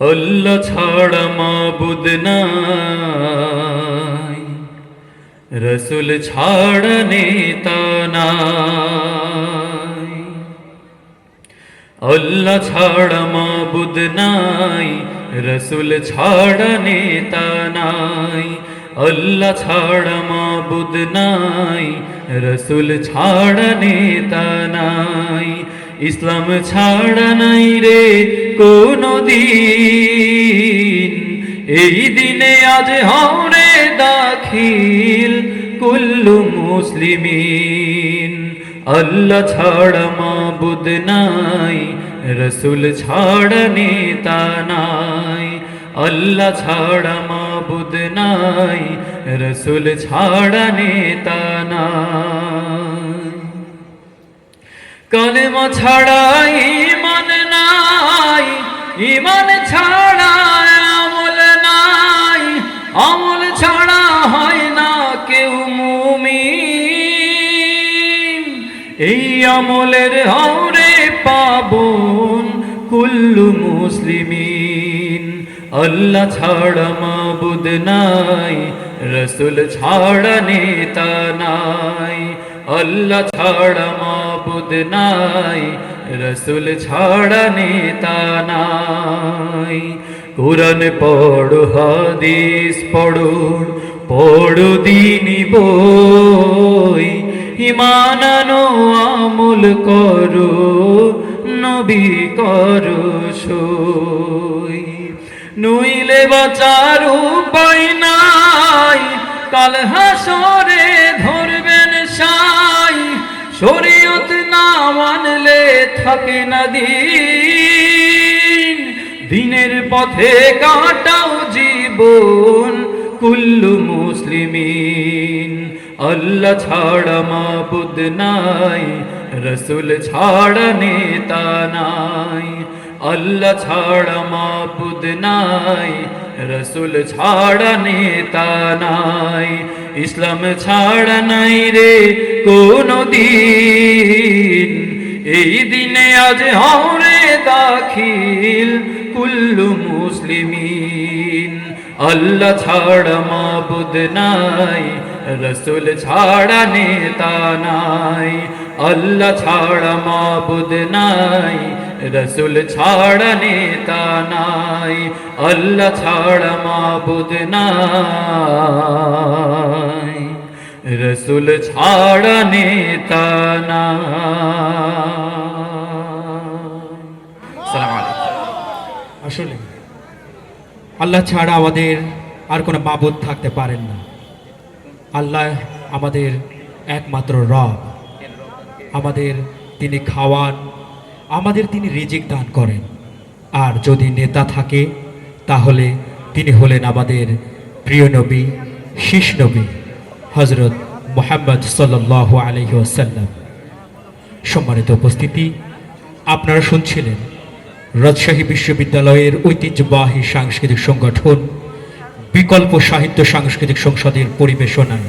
আল্লাহ ছাড়া মাবুদ নাই। রসুল ছাড়া নেতা নাই। আল্লাহ ছাড়া মাবুদ নাই, রসুল ছাড়া নেতা নাই। আল্লাহ ছাড়া মাবুদ নাই রসুল ছাড়া নেতা নাই, ইসলাম ছাড়া নাই রে কোনো দিন। এই দিনে আজ হরে দাখিল কুল্লু মুসলিমিন। আল্লাহ ছাড়া মাবুদ নাই, রসুল ছাড়া নেতা নাই, আল্লাহ ছাড়া মাবুদ নাই, রসুল ছাড়া নেতা নাই। কলেমা ছাড়া ইমান নাই ইমান ছাড়া আমল নাই, আমল ছাড়া হয় না কেউ মুমি এই আমলের হরে পাবন কুল্লু মুসলিমিন, আল্লাহ ছাড়া মাবুদ নাই, রসুল ছাড়া নেতা নাই, আল্লাহ ছাড়া মাবুদ নাই, রসুল ছাড়া নেতা নাই। কোরআন পড়ো, হাদিস পড়ো পড়ো দিনী বই ইমানানো আমল করো, নবী করো নইলে বাঁচার উপায় নাই। কাল হাসরে ধরবেন সাই। শরীয়ত না মানলে থাকে না দিন। দিনের পথে কাটাও জীবন কুল্লু মুসলিমিন। আল্লাহ ছাড়া মাবুদ নাই, রসুল ছাড়া নেতা নাই। আল্লাহ ছাড়া মাবুদ নাই, রসুল ছাড়া নেতা নাই, ইসলাম ছাড়া নাই রে কোনো দিন এই দিনে আজ হরে দাখিল কুল্লু মুসলিমিন। আল্লাহ ছাড়া মাবুদ নাই, রসুল ছাড়া নেতা নাই, আল্লাহ ছাড়া মাবুদ নাই রসুল ছাড়া নেতা নাই, আল্লাহ ছাড়া মাবুদ নাই। রসুল ছাড়া নেতা আসলে আল্লাহ ছাড়া আমাদের আর কোনো মাবুদ থাকতে পারেন না। আল্লাহ আমাদের একমাত্র রব। আমাদের তিনি খাওয়ান আমাদের তিনি রিজিক দান করেন। আর যদি নেতা থাকে, তাহলে তিনি হলেন আমাদের প্রিয় নবী, শীষ নবী হজরত মোহাম্মদ সাল্লাহ আলহি আসাল্লাম সম্মানিত উপস্থিতি, আপনারা শুনছিলেন রাজশাহী বিশ্ববিদ্যালয়ের ঐতিহ্যবাহী সাংস্কৃতিক সংগঠন, বিকল্প সাহিত্য সাংস্কৃতিক সংসদের পরিবেশনায়